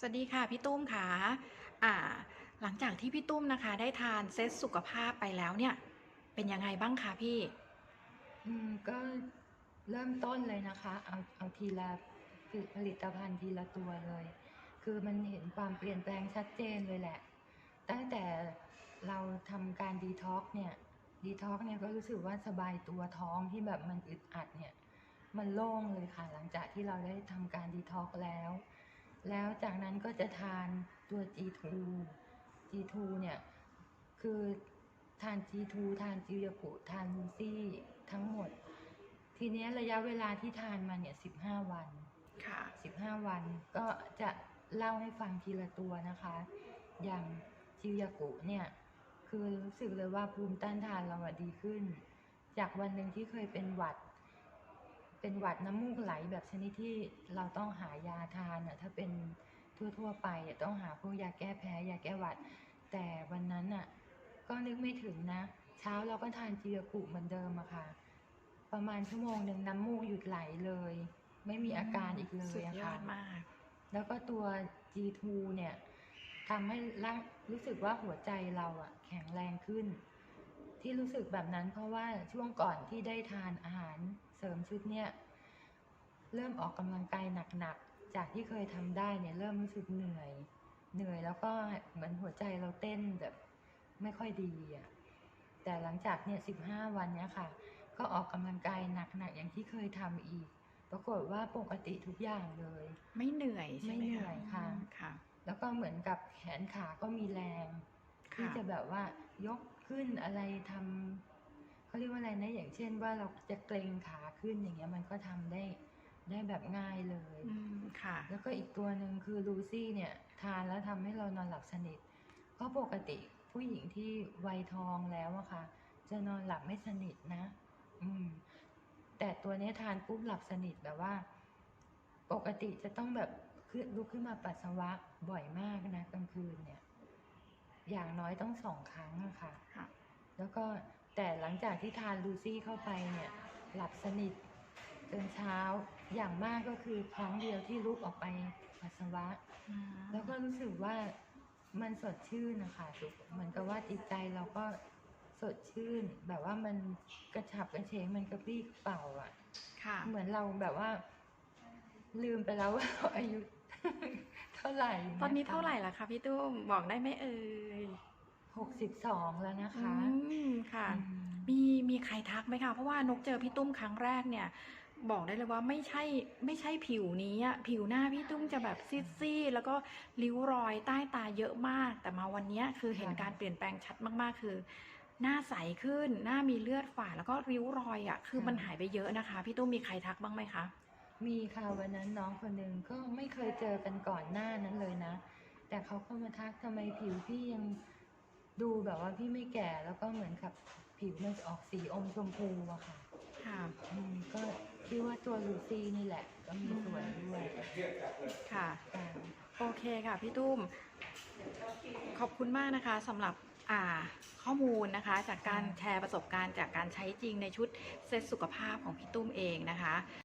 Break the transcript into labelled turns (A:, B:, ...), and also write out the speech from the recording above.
A: สวัสดีค่ะพี่ตุ้มค่ะอ่า หลังจากที่พี่ตุ้มนะคะ ได้ทานเซตสุขภาพไปแล้วเนี่ย เป็นยังไงบ้างคะพี่
B: อืมก็เริ่มต้นเลยนะคะ เอาเอาทีละผลิตภัณฑ์ทีละตัวเลย คือมันเห็นความเปลี่ยนแปลงชัดเจนเลยแหละ ตั้งแต่เราทำการดีท็อกเนี่ยดีท็อกเนี่ยก็รู้สึกว่าสบายตัวท้องที่แบบมันอึดอัดเนี่ย มันโล่งเลยค่ะ หลังจากที่เราได้ทำการดีท็อกแล้ว แล้วจากนั้นก็จะทานตัว G2 G2 เนี่ยคือทาน G2 ทานจิยากุทานลูซี่ทั้งหมด ทีเนี้ยระยะเวลาที่ทานมาเนี่ย15วัน
A: ค่ะ
B: 15วันก็จะเล่าให้ฟังทีละตัวนะคะ อย่างจิวยากุเนี่ยคือรู้สึกเลยว่าภูมิต้านทานเราอะดีขึ้น จากวันหนึ่งที่เคยเป็นหวัด เป็นหวัดน้ำมูกไหลแบบชนิดที่เราต้องหายาทานอะถ้าเป็นทั่วๆไปอะต้องหาพวกยาแก้แพ้ยาแก้หวัด แต่วันนั้นอะก็นึกไม่ถึงนะ เช้าเราก็ทานจิยากุเหมือนเดิมอะค่ะ ประมาณชั่วโมงหนึ่งน้ำมูกหยุดไหลเลย ไม่มีอาการอีกเลย
A: สุด
B: อะ
A: ยอ
B: ค่ะ
A: ดมาก
B: แล้วก็ตัว G2 เนี่ยทำให้ร่างรู้สึกว่าหัวใจเราอะแข็งแรงขึ้น ที่รู้สึกแบบนั้น เพราะว่าช่วงก่อนที่ได้ทานอาหารเสริมชุดเนี่ยเริ่มออกกำลังกายหนักๆ จากที่เคยทำได้เนี่ยเริ่มรู้สึกเหนื่อย เหนื่อยแล้วก็เหมือนหัวใจเราเต้นแบบไม่ค่อยดีอะแต่หลังจากเนี่ยสิบห้าวันเนี้ยค่ะ ก็ออกกำลังกายหนักๆ อย่างที่เคยทำอีก ปรากฏว่าปกติทุกอย่างเลย
A: ไม่เหนื่อยใช่ไหม
B: ไม่เหนื่อยค่ะ
A: อืมค่ะ
B: แล้วก็เหมือนกับแขนขาก็มีแรง ที่
A: ค่ะ
B: จะแบบว่ายก ขึ้นอะไรทำเขาเรียกว่าอะไรนะ อย่างเช่นว่าเราจะเกรงขาขึ้นอย่างเงี้ย มันก็ทำได้ได้แบบง่ายเลย
A: อืมค่ะ
B: แล้วก็อีกตัวหนึ่งคือลูซี่เนี่ย ทานแล้วทำให้เรานอนหลับสนิท เพราะปกติผู้หญิงที่วัยทองแล้วอะค่ะ จะนอนหลับไม่สนิทนะ อืม แต่ตัวเนี้ยทานปุ๊บหลับสนิทแบบว่า ปกติจะต้องแบบขึ้นลุกขึ้นมาปัสสาวะบ่อยมากนะกลางคืนเนี่ย อย่างน้อยต้องสองครั้งอะค่ะ
A: ค่ะ
B: แล้วก็แต่หลังจากที่ทานลูซี่เข้าไปเนี่ย หลับสนิทจนเช้าอย่างมากก็คือครั้งเดียวที่ลุกออกไปปัสสาวะ
A: อืม
B: แล้วก็รู้สึกว่ามันสดชื่นนะคะสุขเหมือนกับว่าจิตใจเราก็สดชื่น แบบว่ามันกระฉับกระเฉงมันกระปรี้กระเป๋าอะ
A: ค่ะ
B: เหมือนเราแบบว่า ลืมไปแล้วว่าเราอายุ เท่าไหร่
A: ตอนนี้เท่าไหร่ละคะพี่ตุ้มบอกได้ไหมเอ่ย
B: หกสิบสองแล้วนะคะ
A: อืมค่ะ
B: อืม
A: มีมีใครทักไหมคะเพราะว่านกเจอพี่ตุ้มครั้งแรกเนี่ย บอกได้เลยว่าไม่ใช่ไม่ใช่ผิวนี้อะผิวหน้าพี่ตุ้มจะแบบซีดๆแล้วก็ริ้วรอยใต้ตาเยอะมาก แต่มาวันเนี้ยคือเห็นการเปลี่ยนแปลงชัดมากๆคือ หน้าใสขึ้น หน้ามีเลือดฝาดแล้วก็ริ้วรอยอะคือมันหายไปเยอะนะคะ พี่ตุ้มมีใครทักบ้างไหมคะ
B: มีค่ะวันนั้นน้องคนหนึ่งก็ไม่เคยเจอกันก่อนหน้านั้นเลยนะ แต่เขาก็มาทักทำไมผิวพี่ยังดูแบบว่าพี่ไม่แก่แล้วก็เหมือนกับผิวมันจะออกสีอมชมพูอะค่ะ
A: ค่ะ
B: อืมก็คิดว่าตัวลูซี่นี่แหละ ก็มีส่วนด้วย
A: ค่ะ
B: ค่ะ
A: โอเคค่ะพี่ตุ้ม ขอบคุณมากนะคะสำหรับอ่าข้อมูลนะคะ จากการแชร์ประสบการณ์จากการใช้จริงในชุดเซตสุขภาพของพี่ตุ้มเองนะคะ